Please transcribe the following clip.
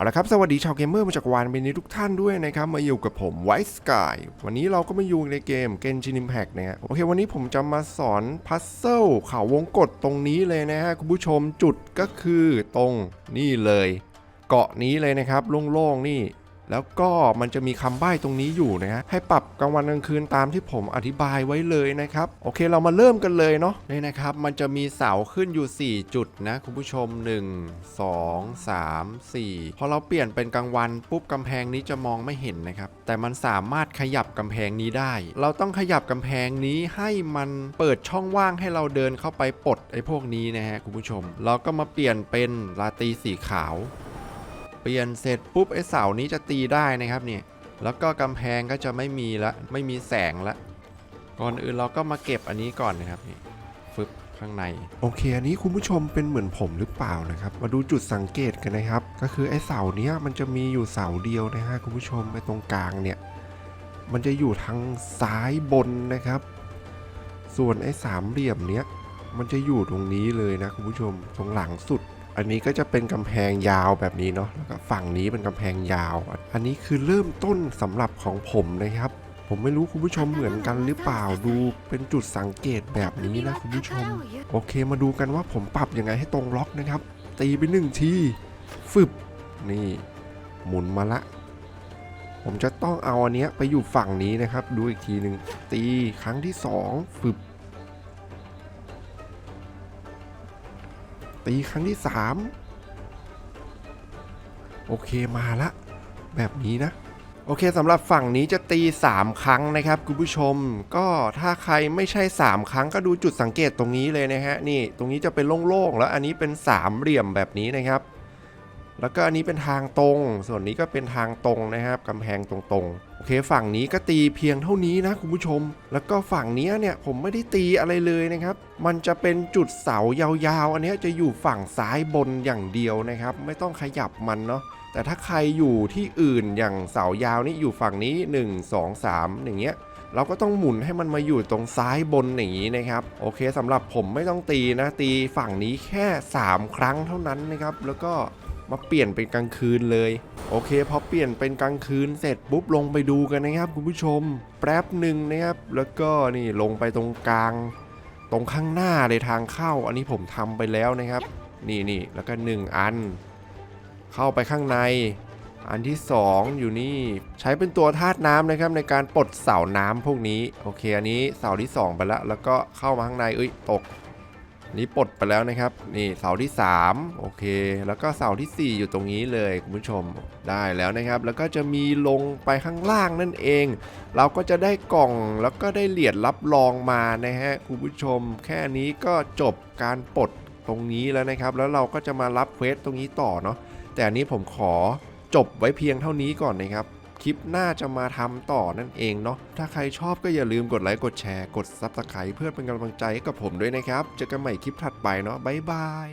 เอาละครับ สวัสดีชาวเกมเมอร์มาจากวานเป็นนี้ทุกท่านด้วยนะครับ มาอยู่กับผมไวท์สกายวันนี้เราก็มาอยู่ในเกม Genshin Impact นะฮะโอเค วันนี้ผมจะมาสอนพัซเซิลเขาวงกฏตรงนี้เลยนะฮะ คุณผู้ชมจุดก็คือตรงนี่เลย เกาะนี้เลยนะครับ โล่งๆนี่ แล้วก็มันจะมีคำใบ้ตรงนี้อยู่นะฮะให้ปรับกลางวันกลางคืนตามที่ผมอธิบายไว้เลยนะครับโอเคเรามาเริ่มกันเลยเนาะนี่นะครับมันจะมีเสาขึ้นอยู่ 4 จุดนะคุณผู้ชม 1 2 3 4 พอเราเปลี่ยนเป็นกลางวันปุ๊บกำแพงนี้จะมองไม่เห็นนะครับ แต่มันสามารถขยับกำแพงนี้ได้ เราต้องขยับกำแพงนี้ให้มันเปิดช่องว่างให้เราเดินเข้าไปปลดไอ้พวกนี้นะฮะคุณผู้ชม เราก็มาเปลี่ยนเป็นลาตรีสีขาว เปลี่ยนเสร็จปุ๊บไอ้เสานี้จะตีได้นะครับเนี่ยแล้วก็กำแพงก็จะไม่มีละไม่มีแสงละก่อนอื่นเราก็มาเก็บอันนี้ก่อนนะครับนี่ฟึบข้างใน โอเค อันนี้คุณผู้ชมเป็นเหมือนผมหรือเปล่านะครับ มาดูจุดสังเกตกันนะครับ ก็คือไอ้เสาเนี้ยมันจะมีอยู่เสาเดียวนะฮะคุณผู้ชมไปตรงกลางเนี่ยมันจะอยู่ทางซ้ายบนนะครับ ส่วนไอ้สามเหลี่ยมเนี้ยมันจะอยู่ตรงนี้เลยนะคุณผู้ชมตรงหลังสุด อันนี้ก็จะเป็นกำแพงยาวแบบนี้เนาะแล้วก็ฝั่งนี้เป็นกำแพงยาว อันนี้คือเริ่มต้นสำหรับของผมนะครับ ผมไม่รู้คุณผู้ชมเหมือนกันหรือเปล่าดูเป็นจุดสังเกตแบบนี้นะคุณผู้ชม โอเคมาดูกันว่าผมปรับยังไงให้ตรงล็อกนะครับ ตีไปหนึ่งทีฟึบนี่ หมุนมาละ ผมจะต้องเอาอันเนี้ยไปอยู่ฝั่งนี้นะครับ ดูอีกทีหนึ่งตีครั้งที่สองฟึบ ตีครั้งที่3โอเคมาละ แบบนี้นะ โอเคสำหรับฝั่งนี้จะตี 3 ครั้งนะครับคุณผู้ชม ก็ถ้าใครไม่ใช่ 3 ครั้งก็ดูจุดสังเกตตรงนี้เลยนะฮะนี่ตรงนี้จะเป็นโล่งๆแล้วอันนี้เป็นสามเหลี่ยมแบบนี้นะครับแล้วก็อันนี้เป็นทางตรง ส่วนนี้ก็เป็นทางตรงนะครับกำแพงตรงๆ โอเคฝั่งนี้ก็ตีเพียงเท่านี้นะคุณผู้ชม แล้วก็ฝั่งนี้เนี่ยผมไม่ได้ตีอะไรเลยนะครับ มันจะเป็นจุดเสายาวๆ อันนี้จะอยู่ฝั่งซ้ายบนอย่างเดียวนะครับ ไม่ต้องขยับมันเนาะแต่ถ้าใครอยู่ที่อื่นอย่างเสายาวนี่อยู่ฝั่งนี้ 1 2 3 อย่างเงี้ยเราก็ต้องหมุนให้มันมาอยู่ตรงซ้ายบนอย่างนี้นะครับโอเคสำหรับผมไม่ต้องตีนะตีฝั่งนี้แค่ 3 ครั้งเท่านั้นนะครับแล้วก็มาเปลี่ยนเป็นกลางคืนเลย โอเคพอเปลี่ยนเป็นกลางคืนเสร็จปุ๊บลงไปดูกันนะครับคุณผู้ชม แป๊บหนึ่งนะครับ แล้วก็นี่ลงไปตรงกลาง ตรงข้างหน้าเลยทางเข้า อันนี้ผมทำไปแล้วนะครับ นี่นี่แล้วก็ 1 อัน เข้าไปข้างใน อันที่ 2 อยู่นี่ใช้เป็นตัวธาตุน้ำนะครับในการปลดเสาน้ำพวกนี้ โอเค อันนี้เสาที่ 2 ไปแล้ว แล้วก็เข้ามาข้างในเอ้ยตก นี่ปลดไปแล้วนะครับ นี่เสาที่ 3 โอเค แล้วก็เสาทีสี่ 4 อยู่ตรงนี้เลยคุณผู้ชมได้แล้วนะครับ แล้วก็จะมีลงไปข้างล่างนั่นเอง เราก็จะได้กล่องแล้วก็ได้เหรียญรับรองมานะฮะคุณผู้ชม แค่นี้ก็จบการปลดตรงนี้แล้วนะครับ แล้วเราก็จะมารับเควสตรงนี้ต่อเนาะแต่อันนี้ผมขอจบไว้เพียงเท่านี้ก่อนนะครับ คลิปหน้าจะมาทำต่อนั่นเองเนาะถ้าใครชอบก็อย่าลืมกดไลค์กดแชร์กด Subscribe เพื่อเป็นกำลังใจให้กับผมด้วยนะครับ เจอกันใหม่คลิปถัดไปเนาะบ๊ายบาย